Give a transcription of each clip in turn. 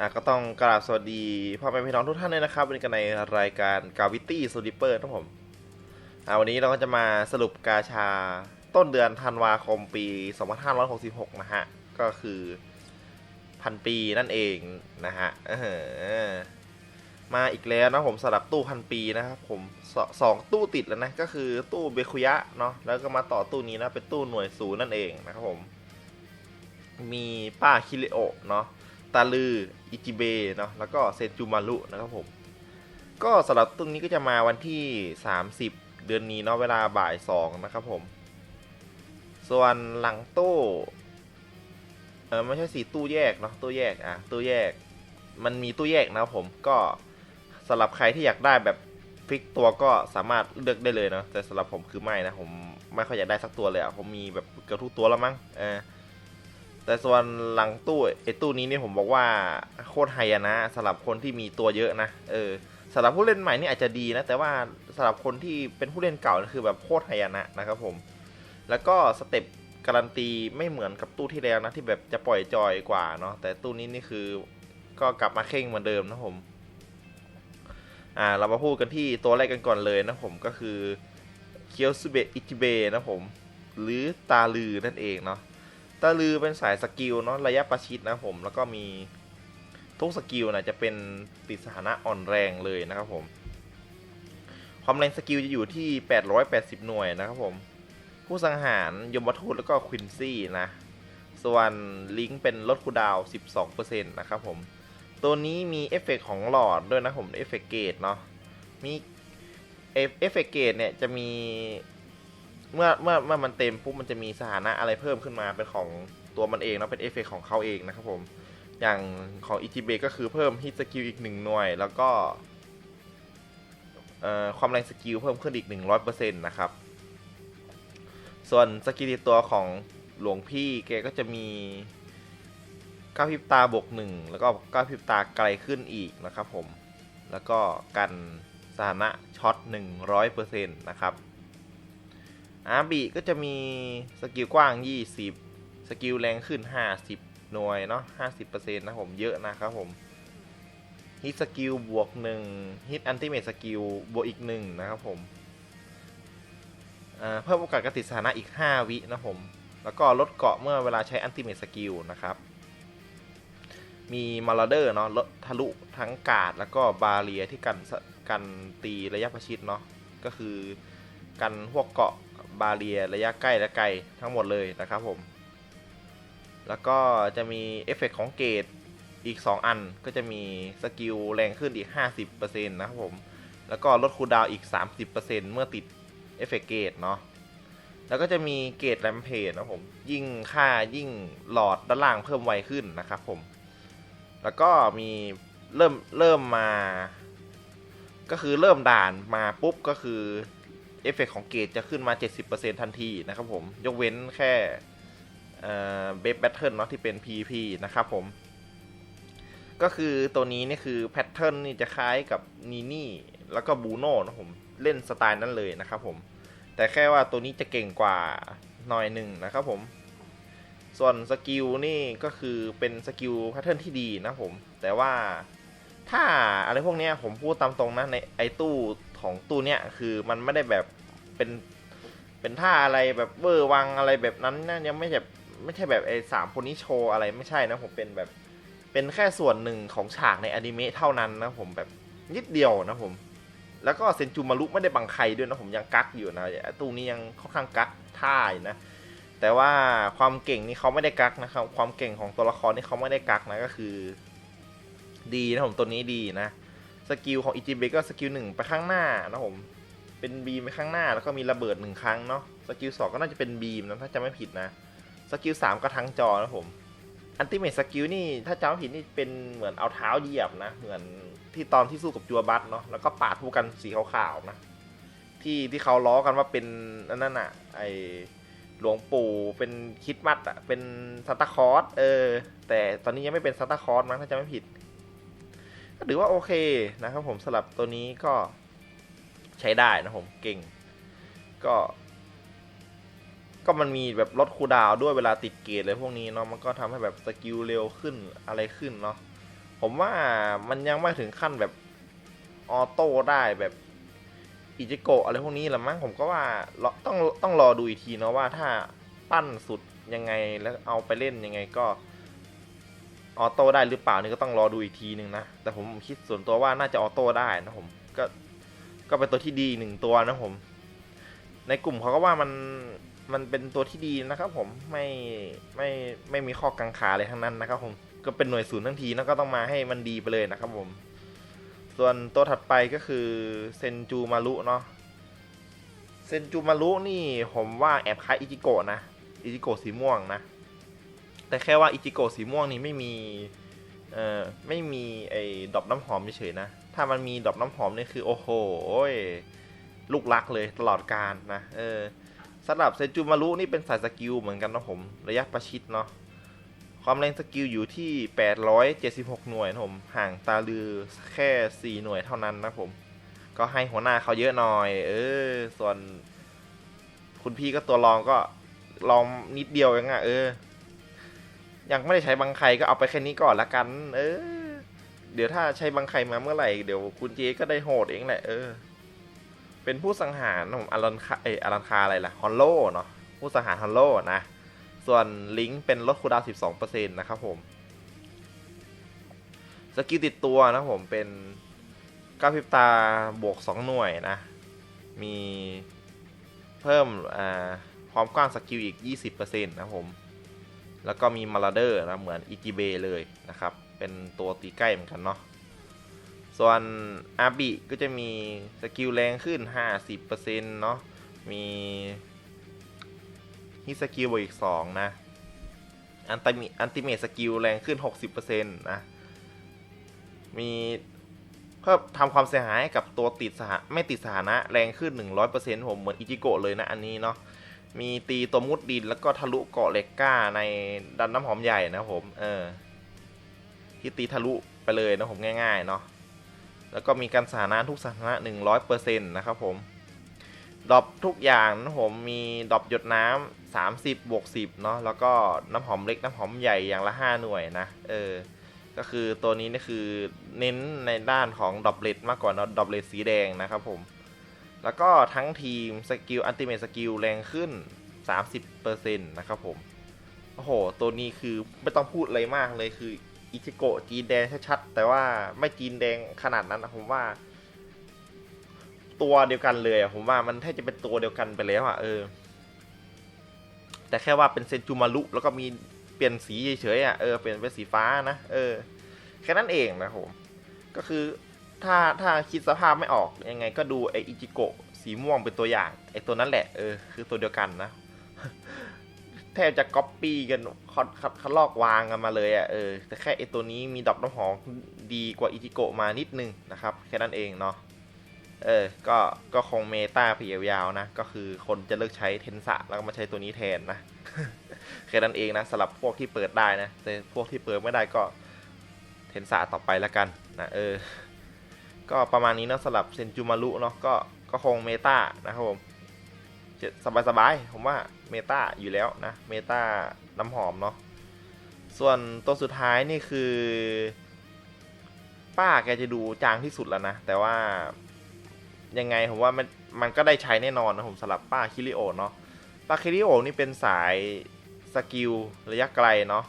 อะก็ต้องกราบสวัสดีพ่อแม่พี่น้องทุกท่านเลยนะครับวันนี้กันในรายการกาวิตี้โซดิเปอร์ครับผมอะวันนี้เราก็จะมาสรุปกาชาต้นเดือนธันวาคมปี 2566 นะฮะ ก็คือพันปีนั่นเองนะฮะเออมาอีกแล้วนะผมสลับตู้พันปีนะครับผมสสองตู้ติดแล้วนะก็คือตู้เบคุยะเนาะแล้วก็มาต่อตู้นี้นะเป็นตู้หน่วยศูนย์นั่นเองนะครับผม มีป้าคิริโอเนาะาลือ อิจิเบเนาะแล้วก็เซนจูมารุนะครับผม ก็สำหรับตุ้งนี้ก็จะมาวันที่ 30 เดือนนี้เนาะเวลาบ่าย 2 นะครับผม ส่วนหลังตู้เออไม่ใช่สีตู้แยกเนาะตู้แยกอะตู้แยก มันมีตู้แยกนะครับผมก็สำหรับใครที่อยากได้แบบฟิกตัวก็สามารถเลือกได้เลยเนาะแต่สำหรับผมคือไม่นะผมไม่ค่อยอยากได้สักตัวเลยอะผมมีแบบเกือบทุกตัวแล้วมั้งเออ แต่ส่วนหลังตู้ไอ้ตู้นี้เนี่ยผมบอกว่าโคตรไฮนะสำหรับคนที่มีตัวเยอะนะเออสำหรับผู้เล่นใหม่นี่อาจจะดีนะแต่ว่าสำหรับคนที่เป็นผู้เล่นเก่านี่คือแบบโคตรไฮนะนะครับผมแล้วก็สเต็ปการันตีไม่เหมือนกับตู้ที่แล้วนะที่แบบจะปล่อยจอยกว่าเนาะแต่ตู้นี้นี่คือก็กลับมาเข่งเหมือนเดิมนะผมอ่าเรามาพูดกันที่ตัวแรกกันก่อนเลยนะผมก็คือเคียวซูเบะอิจิเบนะผม หรือตาลือนั่นเองเนาะ ตะลือเป็นสายสกิลเนาะระยะประชิดนะผม แล้วก็มีทุกสกิลนะจะเป็นติดสถานะอ่อนแรงเลยนะครับผม ความแรงสกิลจะอยู่ที่ 880 หน่วยนะครับผม ผู้สังหารยมทูตแล้วก็ควินซี่นะ ส่วนลิงก์เป็นลดคูดาวน์12%นะครับผม ตัวนี้มีเอฟเฟกของหลอดด้วยนะผมเอฟเฟกเกตเนาะ มีเอฟเอฟเฟกเกตเนี่ยจะมี เมื่อเมื่อเมื่อมันเต็มปุ๊บมันจะมีสถานะอะไรเพิ่มขึ้นมาเป็นของตัวมันเองเนาะเป็นเอฟเฟกของเขาเองนะครับผม อย่างของอิจิเบก็คือเพิ่มฮิตสกิลอีกหนึ่งหน่วย แล้วก็ความแรงสกิลเพิ่มขึ้นอีก 100%นะครับ ส่วนสกิลตัวของหลวงพี่แกก็จะมีก้าพริบตาบวกหนึ่งแล้วก็ก้าพริบตาไกลขึ้นอีกนะครับผม แล้วก็กันสถานะช็อต100%นะครับ อาร์บีก็จะมีสกิลกว้าง 20 สกิลแรงขึ้น 50 หน่วยเนาะ50%นะผมเยอะนะครับผมฮิตสกิลบวก 1 ฮิตอันติเมทสกิลบวกอีก 1 นะครับผมเพิ่มโอกาสกระติดสถานะอีก 5 วินะผม แล้วก็ลดเกาะเมื่อเวลาใช้อันติเมทสกิลนะครับ มีมาลาเดอร์เนาะลดทะลุทั้งกาดแล้วก็บาเรียที่กันกันตีระยะประชิดเนาะก็คือกันพวกเกาะ บาเรียระยะใกล้และไกลทั้งหมดเลยนะครับผม แล้วก็จะมีเอฟเฟกของเกตอีก 2 อันก็จะมีสกิลแรงขึ้นอีก 50%นะครับผม แล้วก็ลดคูลดาวอีก 30%เมื่อติดเอฟเฟกเกตเนาะ แล้วก็จะมีเกตแรมเพจนะผม ยิ่งค่ายิ่งหลอดด้านล่างเพิ่มไวขึ้นนะครับผม แล้วก็มีเริ่มเริ่มมา ก็คือเริ่มด่านมาปุ๊บก็คือ อฟเฟกของเกจจะขึ้นมา 70%ทันทีนะครับผม ยกเว้นแค่เบฟแบทเทิลเนาะที่เป็น PVP นะครับผม ก็คือตัวนี้นี่คือแพทเทิร์นนี่จะคล้ายกับนีนี่แล้วก็บูโน่นะผมเล่นสไตล์นั้นเลยนะครับผม แต่แค่ว่าตัวนี้จะเก่งกว่าหน่อยหนึ่งนะครับผม ส่วนสกิลนี่ก็คือเป็นสกิลแพทเทิร์นที่ดีนะผม แต่ว่าถ้าอะไรพวกนี้ผมพูดตามตรงนะในไอตู้ของตู้เนี้ยคือมันไม่ได้แบบ เป็นเป็นท่าอะไรแบบเวอร์วังอะไรแบบนั้นนะยังไม่แบบไม่ใช่แบบไอสามคนนี้โชว์อะไรไม่ใช่นะผมเป็นแบบเป็นแค่ส่วนหนึ่งของฉากในอนิเมะเท่านั้นนะผมแบบนิดเดียวนะผม แล้วก็เซนจูมารุไม่ได้บังใครด้วยนะผมยังกักอยู่นะตู้นี้ยังค่อนข้างกักท่าอยู่นะแต่ว่าความเก่งนี่เขาไม่ได้กักนะครับ ความเก่งของตัวละครนี่เขาไม่ได้กักนะก็คือ ดีนะผมตัวนี้ดีนะสกิลของอิจิเบก็สกิลหนึ่งไปข้างหน้านะผม เป็นบีมไปข้างหน้าแล้วก็มีระเบิดหนึ่งครั้งเนาะสกิลสองก็น่าจะเป็นบีมนะถ้าจะไม่ผิดนะสกิลสามก็ทั้งจอนะผมอันติเมทสกิลนี่ถ้าจำไม่ผิดนี่เป็นเหมือนเอาเท้าเหยียบนะ เหมือนที่ตอนที่สู้กับจัวบัตเนาะแล้วก็ปาดผู้กันสีขาวๆนะที่ที่เขาล้อกันว่าเป็นนั่นน่ะไอหลวงปู่เป็นคิดมัดอะเป็นซานตาคอสเออ แต่ตอนนี้ยังไม่เป็นซานตาคอสมั้งถ้าจำไม่ผิดก็ถือว่าโอเคนะครับผมสำหรับตัวนี้ก็ ใช้ได้นะผมเก่ง ก็ ก็มันมีแบบลดคูดาวด้วยเวลาติดเกตเลยพวกนี้เนาะมันก็ทำให้แบบสกิลเร็วขึ้นอะไรขึ้นเนาะผมว่ามันยังไม่ถึงขั้นแบบออโต้ได้แบบอิจิโกะอะไรพวกนี้ละมั้งผมก็ว่าต้องต้องรอดูอีกทีเนาะว่าถ้าปั้นสุดยังไงแล้วเอาไปเล่นยังไงก็ออโต้ได้หรือเปล่านี่ก็ต้องรอดูอีกทีหนึ่งนะ แต่ผมคิดส่วนตัวว่าน่าจะออโต้ได้นะผมก็ ก็เป็นตัวที่ดีหนึ่งตัวนะผม ในกลุ่มเขาก็ว่ามันมันเป็นตัวที่ดีนะครับผมไม่ไม่ไม่มีข้อกังขาอะไรทั้งนั้นนะครับผมก็เป็นหน่วยศูนย์ทั้งทีนะก็ต้องมาให้มันดีไปเลยนะครับผม ส่วนตัวถัดไปก็คือเซนจูมารุเนาะเซนจูมารุนี่ผมว่าแอบคล้ายอิจิโกะนะอิจิโกะสีม่วงนะ แต่แค่ว่าอิจิโกะสีม่วงนี่ไม่มีเอ่อไม่มีไอ้ดอกน้ำหอมเฉยๆนะ ถ้ามันมีดอกน้ำหอมนี่คือโอ้โหลูกรักเลยตลอดการนะเออสำหรับเซจูมารุนี่เป็นสายสกิลเหมือนกันนะผมระยะประชิดเนาะความแรงสกิลอยู่ที่ 876 หน่วยนะผมห่างตาลือแค่ 4 หน่วยเท่านั้นนะผม ก็ให้หัวหน้าเขาเยอะหน่อย เออ ส่วน คุณพี่ก็ตัวรองก็ลองนิดเดียวเองอะเออ ยังไม่ได้ใช้บังไครก็เอาไปแค่นี้ก่อนละกัน เออ เดี๋ยวถ้าใช้บังไครมาเมื่อไหร่เดี๋ยวคุณเจก็ได้โหดเองแหละเออ เป็นผู้สังหารของอารันคาเอออารันคาอะไรล่ะฮอลโลเนาะผู้สังหารฮอลโลนะ ส่วนลิงก์เป็นลดคูดาวน์12%นะครับผมสกิลติดตัวนะผมเป็นก้าพิบตาบวก 2 หน่วยนะ มีเพิ่มอ่าความกว้างสกิลอีก 20%นะครับผม แล้วก็มีมาลาเดอร์นะ เหมือนอิจิเบเลยนะครับ เป็นตัวตีใกล้เหมือนกันเนาะ ส่วนอาบิก็จะมีสกิลแรงขึ้น 50%เนาะ มีฮิสกิลบวกอีก 2 นะอันติมอันติเมตสกิลแรงขึ้น 60%นะ มีเพิ่มทำความเสียหายให้กับตัวติดสหไม่ติดสถานะแรงขึ้น 100%ผมเหมือนอิจิโกะเลยนะอันนี้เนาะ มีตีตัวมุดดินแล้วก็ทะลุเกาะเหล็กก้าในดันน้ำหอมใหญ่นะผม เออ ที่ตีทะลุไปเลยนะผมง่ายๆเนาะแล้วก็มีการสถานะทุกสถานะ 100%นะครับผมดรอปทุกอย่างนะผมมีดรอปหยดน้ำ30 บวก 10 เนาะแล้วก็น้ำหอมเล็กน้ำหอมใหญ่อย่างละ 5 หน่วยนะเออก็คือตัวนี้นี่คือเน้นในด้านของดรอปเลตมากกว่าเนาะดรอปเลตสีแดงนะครับผมแล้วก็ทั้งทีมสกิลอันติเมตสกิลแรงขึ้น 30%นะครับผมโอ้โห ตัวนี้คือไม่ต้องพูดอะไรมากเลยคือ อิจิโกะจีนแดงชัดๆแต่ว่าไม่จีนแดงขนาดนั้นนะผมว่า ตัวเดียวกันเลยอะผมว่ามันแทบจะเป็นตัวเดียวกันไปแล้วอะเออ แต่แค่ว่าเป็นเซนจูมารุแล้วก็มีเปลี่ยนสีเฉยๆอะเออเปลี่ยนเป็นสีฟ้านะเออแค่นั้นเองนะผมก็คือถ้าถ้าคิดสภาพไม่ออกยังไงก็ดูไออิจิโกะสีม่วงเป็นตัวอย่างไอตัวนั้นแหละเออคือตัวเดียวกันนะ แทบจะก๊อปปี้กันคัดคัดคัดลอกวางกันมาเลยอะ่ะเออแต่แค่ไอตัวนี้มีดอกน้ำหอมดีกว่าอิจิโกะมานิดนึงนะครับ แค่นั้นเองเนาะเออ ก็ ก็คงเมตาไปยาวๆนะ ก็คือคนจะเลิกใช้เทนสะแล้วก็มาใช้ตัวนี้แทนนะ แค่นั้นเองนะสำหรับพวกที่เปิดได้นะ แต่พวกที่เปิดไม่ได้ก็เทนสะต่อไปแล้วกันนะเออ ก็ประมาณนี้เนาะสำหรับเซนจูมารุเนาะ ก็ ก็คงเมตานะครับผม สบายสบายๆ ผมว่าเมตาอยู่แล้วนะ เมตาน้ำหอมเนาะ ส่วนตัวสุดท้ายนี่คือ ป้าแกจะดูจางที่สุดแล้วนะ แต่ว่ายังไงผมว่ามันมันก็ได้ใช้แน่นอนนะผมสำหรับป้าคิริโอเนาะ ป้าคิริโอนี่เป็นสายสกิลระยะไกลเนาะ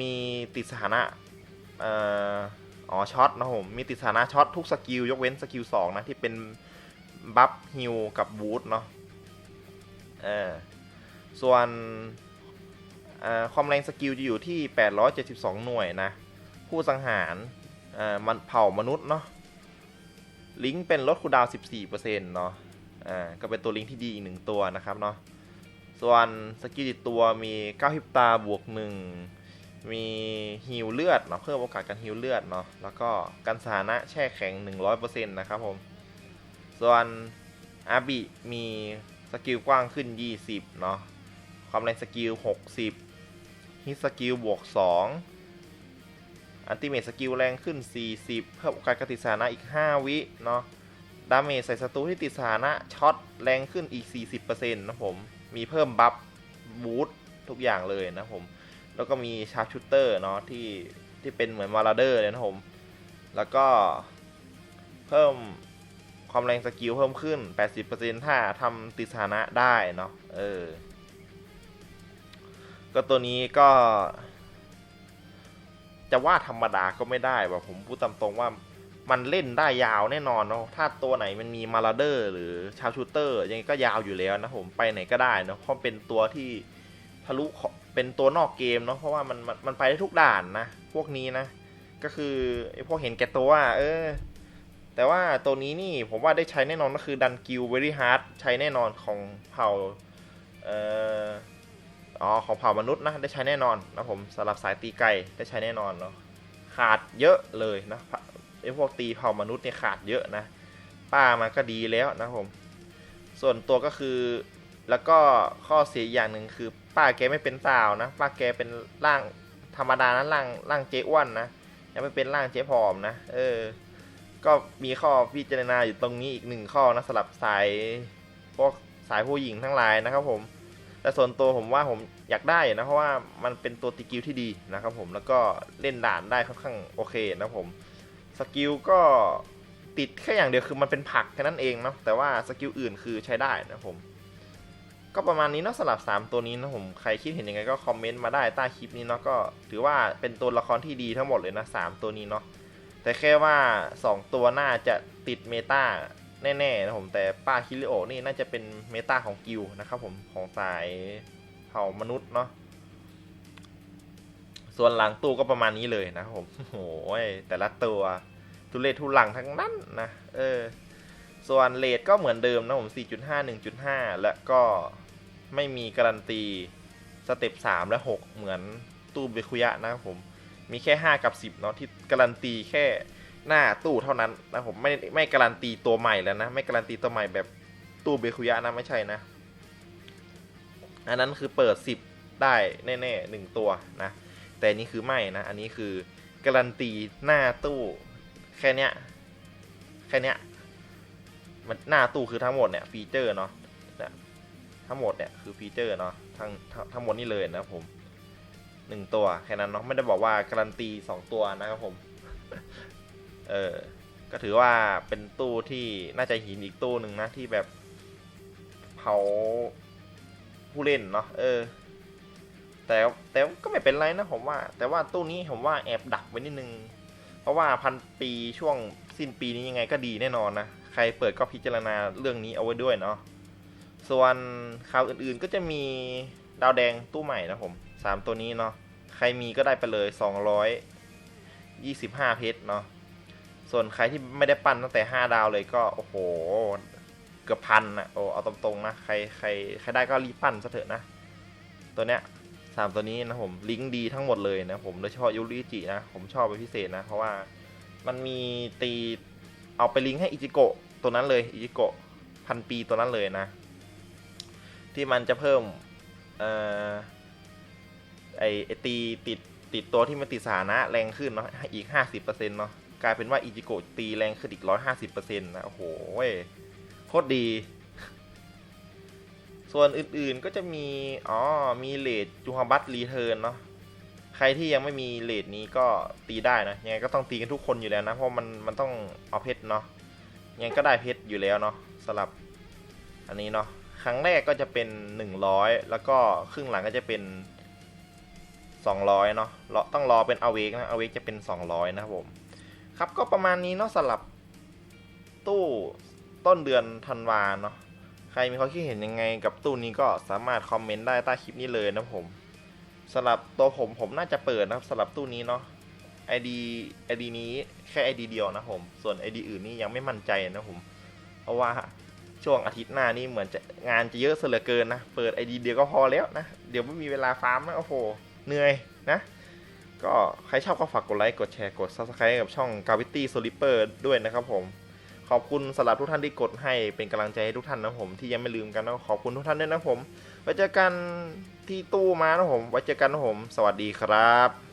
มีติดสถานะเอ่ออ๋อช็อตนะผม มีติดสถานะช็อตทุกสกิลยกเว้นสกิลสองนะที่เป็นบัฟฮิลกับบูทเนาะ ออส่วนความแรงสกิลจะอยู่ที่ 872 หน่วยนะ ผู้สังหารมันเผ่ามนุษย์เนาะ ลิงก์เป็นลดคูดาวน์14%เนาะ อ่า ก็เป็นตัวลิงก์ที่ดีอีกหนึ่งตัวนะครับเนาะ ส่วนสกิลติดตัวมี9ฮิปตาบวก 1 มีฮิวเลือดเนาะ เพิ่มโอกาสการฮิวเลือดเนาะ แล้วก็การสถานะแช่แข็ง 100%นะครับผม ส่วนอาบิมี สกิลกว้างขึ้น 20 เนาะ ความแรงสกิล 60ฮิตสกิลบวก 2 อันติเมตสกิลแรงขึ้น 40 เพิ่มโอกาสการติดสถานะอีก 5 วิเนาะ ดาเมจใส่ศัตรูที่ติดสถานะช็อตแรงขึ้นอีก 40%นะผม มีเพิ่มบัฟบูททุกอย่างเลยนะผม แล้วก็มีชาร์ชูเตอร์เนาะที่ที่เป็นเหมือนมาราเดอร์เลยนะผม แล้วก็เพิ่ม ความแรงสกิลเพิ่มขึ้น 80%ถ้าทำติสถานะได้เนาะเออ ก็ตัวนี้ก็ จะว่าธรรมดาก็ไม่ได้แบบผมพูดตามตรงว่ามันเล่นได้ยาวแน่นอนเนาะ ถ้าตัวไหนมันมีมาราเดอร์หรือชาวชูเตอร์ยังไงก็ยาวอยู่แล้วนะผมไปไหนก็ได้เนาะ เพราะเป็นตัวที่ทะลุเป็นตัวนอกเกมเนาะ เพราะว่ามันมันไปได้ทุกด่านนะ พวกนี้นะ ก็คือไอพวกเห็นแก่ตัว เออ แต่ว่าตัวนี้นี่ผมว่าได้ใช้แน่นอนก็คือดันกิลเวอรี่ฮาร์ดใช้แน่นอนของเผ่าเอ่ออ๋อของเผ่ามนุษย์นะได้ใช้แน่นอนนะผมสำหรับสายตีไก่ได้ใช้แน่นอนเนาะขาดเยอะเลยนะไอพวกตีเผ่ามนุษย์เนี่ยขาดเยอะนะป้ามาก็ดีแล้วนะผม ส่วนตัวก็คือแล้วก็ข้อเสียอย่างหนึ่งคือ ป้าแกไม่เป็นสาวนะ ป้าแกเป็นร่างธรรมดานะร่างร่างเจ๊อ้วนนะยังไม่เป็นร่างเจ๊ผอมนะเออ ก็มีข้อพิจารณาอยู่ตรงนี้อีกหนึ่งข้อนะสำหรับสายพวกสายผู้หญิงทั้งหลายนะครับผมแต่ส่วนตัวผมว่าผมอยากได้นะเพราะว่ามันเป็นตัวตีกิลที่ดีนะครับผมแล้วก็เล่นด่านได้ค่อนข้างโอเคนะผมสกิลก็ติดแค่อย่างเดียวคือมันเป็นผักแค่นั้นเองเนาะแต่ว่าสกิลอื่นคือใช้ได้นะผมก็ประมาณนี้เนาะสำหรับ 3 ตัวนี้นะผมใครคิดเห็นยังไงก็คอมเมนต์มาได้ใต้คลิปนี้เนาะก็ถือว่าเป็นตัวละครที่ดีทั้งหมดเลยนะ 3 ตัวนี้เนาะ แต่แค่ว่า 2 ตัวน่าจะติดเมตาแน่ๆนะผมแต่ป้าคิริโอนี่น่าจะเป็นเมตาของกิลนะครับผมของสายเผ่ามนุษย์เนาะส่วนหลังตู้ก็ประมาณนี้เลยนะครับผมโอ้ยแต่ละตัวทุเลศทุลังทั้งนั้นนะเออส่วนเลทก็เหมือนเดิมนะผม 4.5 1.5 และก็ไม่มีการันตี สเต็ป 3 และ 6 เหมือนตู้เบคุยะนะครับผม มีแค่ 5 กับ 10เนาะที่การันตีแค่หน้าตู้เท่านั้นนะผมไม่ไม่การันตีตัวใหม่แล้วนะ ไม่การันตีตัวใหม่แบบตู้เบคุยะนะไม่ใช่นะ อันนั้นคือเปิด 10 ได้แน่ๆหนึ่งตัวนะ แต่นี้คือไม่นะ อันนี้คือการันตีหน้าตู้แค่เนี้ยแค่เนี้ยมันหน้าตู้คือทั้งหมดเนี่ยฟีเจอร์เนาะทั้งหมดเนี่ยคือฟีเจอร์เนาะทั้งทั้งหมดนี่เลยนะผม หนึ่งตัวแค่นั้นเนาะไม่ได้บอกว่าการันตีสองตัวนะครับผม เออ ก็ถือว่าเป็นตู้ที่น่าจะหินอีกตู้หนึ่งนะที่แบบเผาผู้เล่นเนาะเออ แต่แต่ก็ไม่เป็นไรนะผมว่า แต่ว่าตู้นี้ผมว่าแอบดักไว้นิดนึง เพราะว่าพันปีช่วงสิ้นปีนี้ยังไงก็ดีแน่นอนนะใครเปิดก็พิจารณาเรื่องนี้เอาไว้ด้วยเนาะส่วนข่าวอื่นๆก็จะมี ดาวแดงตู้ใหม่นะผม3ตัวนี้เนาะใครมีก็ได้ไปเลย225เพชรเนาะส่วนใครที่ไม่ได้ปั้นตั้งแต่5ดาวเลยก็โอ้โหเกือบพันนะโอ้เอาตรงๆนะใครใครใครได้ก็รีบปั้นซะเถอะนะ ตัวเนี้ยสามตัวนี้นะผมลิงก์ดีทั้งหมดเลยนะผมโดยเฉพาะยูริจินะผมชอบเป็นพิเศษนะ เพราะว่ามันมีตีเอาไปลิงก์ให้อิจิโกะตัวนั้นเลยอิจิโกะพันปีตัวนั้นเลยนะ ที่มันจะเพิ่ม เอ่อไอตีติดติดตัวที่มันติดสานะแรงขึ้นเนาะอีก50%เนาะกลายเป็นว่าอิจิโกะตีแรงขึ้นอีก150%นะโอ้โหโคตรดี ส่วนอื่นๆก็จะมี อ๋อ มีเลดจูฮาบัตรีเทิร์นเนาะใครที่ยังไม่มีเลดนี้ก็ตีได้นะยังไงก็ต้องตีกันทุกคนอยู่แล้วนะ เพราะมันมันต้องเอาเพชรเนาะยังไงก็ได้เพชรอยู่แล้วเนาะสำหรับอันนี้เนาะ ครั้งแรกก็จะเป็น 100 แล้วก็ครึ่งหลังก็จะเป็น 200 เนาะรอต้องรอเป็นอเวกนะอเวกจะเป็น 200 นะครับผม ครับก็ประมาณนี้เนาะสำหรับตู้ต้นเดือนธันวาเนาะใครมีความคิดเห็นยังไงกับตู้นี้ก็สามารถคอมเมนต์ได้ใต้คลิปนี้เลยนะผมสำหรับตัวผมผมน่าจะเปิดนะครับสำหรับตู้นี้เนาะ ID ID นี้แค่ ID เดียวนะผม ส่วน ID อื่นนี่ยังไม่มั่นใจนะผม เพราะว่า ช่วงอาทิตย์หน้านี่เหมือนจะงานจะเยอะเสลือเกินนะ เปิด ID เดียวก็พอแล้วนะ เดี๋ยวไม่มีเวลาฟาร์มนะโอ้โห เหนื่อยนะ ก็ใครชอบก็ฝากกดไลค์ กดแชร์ กด Subscribe กับช่อง Gravity Slipper ด้วยนะครับผม ขอบคุณสำหรับทุกท่านที่กดให้เป็นกำลังใจให้ทุกท่านนะผม ที่ยังไม่ลืมกันนะขอบคุณทุกท่านด้วยนะผม ไว้เจอกันที่ตู้มานะผม ไว้เจอกันนะผม สวัสดีครับ